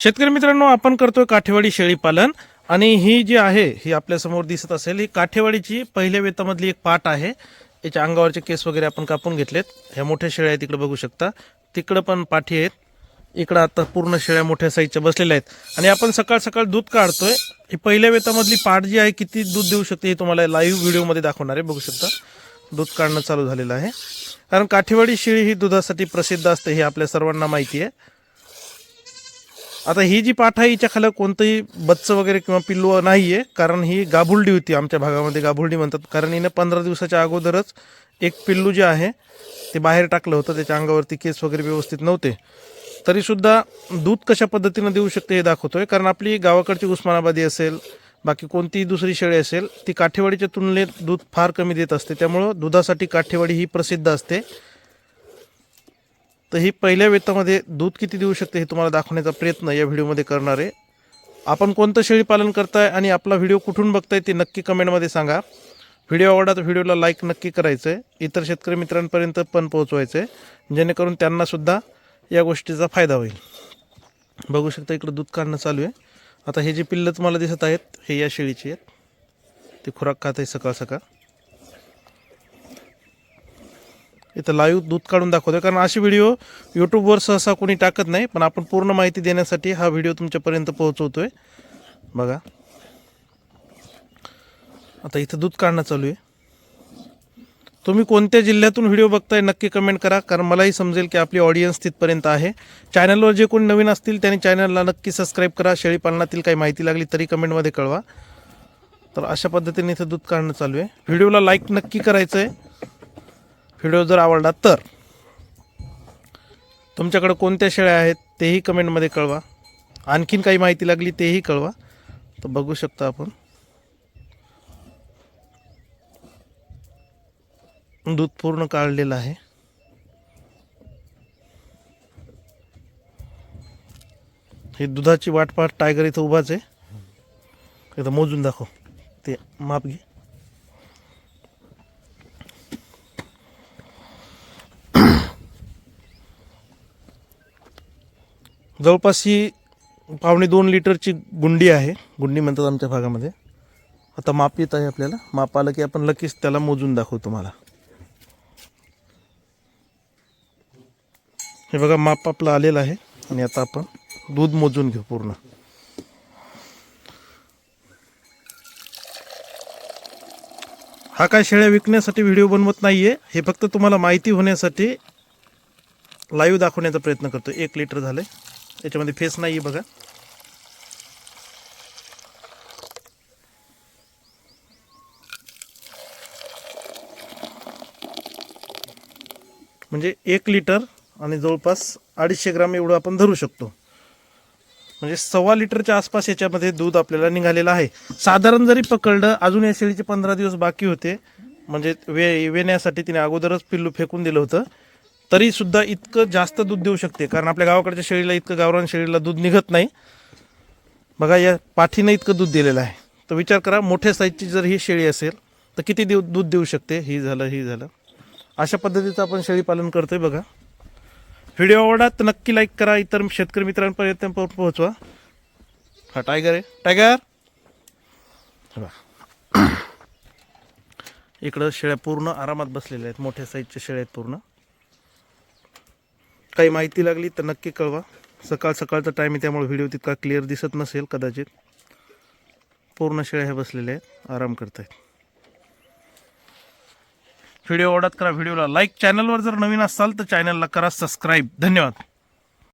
शेतकरी मित्रांनो आपण करतोय काठेवाडी शेळी पालन. आणि ही जी आहे ही आपल्यासमोर दिसत असेल ही काठेवाडीची पहिल्या वेतामधली एक पाट आहे. याच्या अंगावरचे केस वगैरे आपण कापून घेतलेत. ह्या मोठ्या शेळ्या आहेत तिकडे बघू शकता. तिकडं पण पाठी आहेत. इकडं आता पूर्ण शेळ्या मोठ्या साईजच्या बसलेल्या आहेत. आणि आपण सकाळ सकाळ दूध काढतोय. ही पहिल्या वेतामधली पाट जी आहे किती दूध देऊ शकते हे तुम्हाला लाईव्ह व्हिडिओमध्ये दाखवणार आहे. बघू शकता. दूध काढणं चालू झालेलं आहे. कारण काठेवाडी शेळी ही दुधासाठी प्रसिद्ध असते हे आपल्या सर्वांना माहिती आहे. आता ही जी पाठ आहे हिच्या खाली कोणतंही बच्च वगैरे किंवा पिल्लू नाही आहे कारण ही गाभुलडी होती आमच्या भागामध्ये गाभुलडी म्हणतात. कारण हिनं पंधरा दिवसाच्या अगोदरच एक पिल्लू जे आहे ते बाहेर टाकलं होतं त्याच्या अंगावरती केस वगैरे व्यवस्थित नव्हते. तरीसुद्धा दूध कशा पद्धतीनं देऊ शकते हे दाखवतोय कारण आपली गावाकडची उस्मानाबादी असेल बाकी कोणतीही दुसरी शेळी असेल ती काठेवाडीच्या तुलनेत दूध फार कमी देत असते. त्यामुळं दुधासाठी काठेवाडी ही प्रसिद्ध असते. तर ही पहिल्या वेतामध्ये दूध किती देऊ शकते हे तुम्हाला दाखवण्याचा प्रयत्न या व्हिडिओमध्ये करणार आहे. आपण कोणतं शेळी पालन करताय आणि आपला व्हिडिओ कुठून बघताय ते नक्की कमेंटमध्ये सांगा. व्हिडिओ आवडला तर व्हिडिओला लाईक नक्की करायचं आहे इतर शेतकरी मित्रांपर्यंत पण पोहोचवायचं आहे जेणेकरून त्यांनासुद्धा या गोष्टीचा फायदा होईल. बघू शकता इकडं दूध काढणं चालू आहे. आता हे जे पिल्लं तुम्हाला दिसत आहेत हे या शेळीची आहेत. ते खुराक खात आहे सकाळ सकाळ. इथं लाईव्ह दूध काढून दाखवतोय. कारण अशी व्हिडिओ यूट्यूबवर सहसा कोणी टाकत नाही पण आपण पूर्ण माहिती देण्यासाठी हा व्हिडिओ तुमच्यापर्यंत पोहोचवतोय. बघा. आता इथं दूध काढणं चालू आहे. तुम्ही कोणत्या जिल्ह्यातून व्हिडिओ बघताय नक्की कमेंट करा कारण मलाही समजेल की आपली ऑडियन्स तिथपर्यंत आहे. चॅनलवर जे कोणी नवीन असतील त्यांनी चॅनलला नक्की सबस्क्राईब करा. शेळीपालनातील काही माहिती लागली तरी कमेंटमध्ये कळवा. तर अशा पद्धतीने इथं दूध काढणं चालू आहे. व्हिडिओला लाईक नक्की करायचं आहे व्हिडिओ जर आवडला तर. तुमच्याकडं कोणत्या शेळ्या आहेत तेही कमेंटमध्ये कळवा. आणखीन काही माहिती लागली तेही कळवा. तर बघू शकता आपण. दूध पूर्ण काढलेलं आहे. हे दुधाची वाट टायगर इथं उभाच आहे. इथं मोजून दाखव. ते माप घे. जवळपास ही पावणे दोन लिटरची गुंडी आहे. गुंडी म्हणतात आमच्या भागामध्ये. आता माप येत आहे आपल्याला. माप आलं की आपण लगेच त्याला मोजून दाखवू तुम्हाला. हे बघा माप आपलं आलेलं आहे. आणि आता आपण दूध मोजून घेऊ पूर्ण. हा काय शेळ्या विकण्यासाठी व्हिडिओ बनवत नाहीये. हे फक्त तुम्हाला माहिती होण्यासाठी लाईव्ह दाखवण्याचा प्रयत्न करतो एक लिटर झालंय. याच्यामध्ये फेस नाही आहे बघा. म्हणजे एक लिटर आणि जवळपास अडीचशे ग्राम एवढं आपण धरू शकतो. म्हणजे सव्वा लिटरच्या आसपास याच्यामध्ये दूध आपल्याला निघालेलं आहे. साधारण जरी पकडलं अजून या शेळीचे पंधरा दिवस बाकी होते. म्हणजे वे वेण्यासाठी तिने अगोदरच पिल्लू फेकून दिलं होतं. तरी सुद्धा इतकं जास्त दूध देऊ शकते. कारण आपल्या गावाकडच्या शेळीला इतकं गावरान शेळीला दूध निघत नाही. बघा या पाठीनं इतकं दूध दिलेलं आहे. तर विचार करा मोठ्या साईजची जर ही शेळी असेल तर किती देऊ दूध देऊ शकते? ही झालं ही झालं. अशा पद्धतीचं आपण शेळी पालन करतोय बघा. व्हिडिओ आवडला तर नक्की लाईक करा. इतर शेतकरी मित्रांपर्यंत पोहोचवा. हा टायगर आहे. टायगर बघा. इकडं शेळ्या पूर्ण आरामात बसलेल्या आहेत. मोठ्या साईजच्या शेळ्या आहेत पूर्ण. काही माहिती लागली तर नक्की कळवा. सकाळ सकाळचा टाईम आहे त्यामुळे व्हिडिओ तितका क्लिअर दिसत नसेल कदाचित. पूर्ण शेळ्या ह्या बसलेल्या आहेत आराम करत आहेत व्हिडिओ आवडत करा व्हिडिओला लाईक चॅनलवर जर नवीन असाल तर चॅनलला करा सबस्क्राईब धन्यवाद.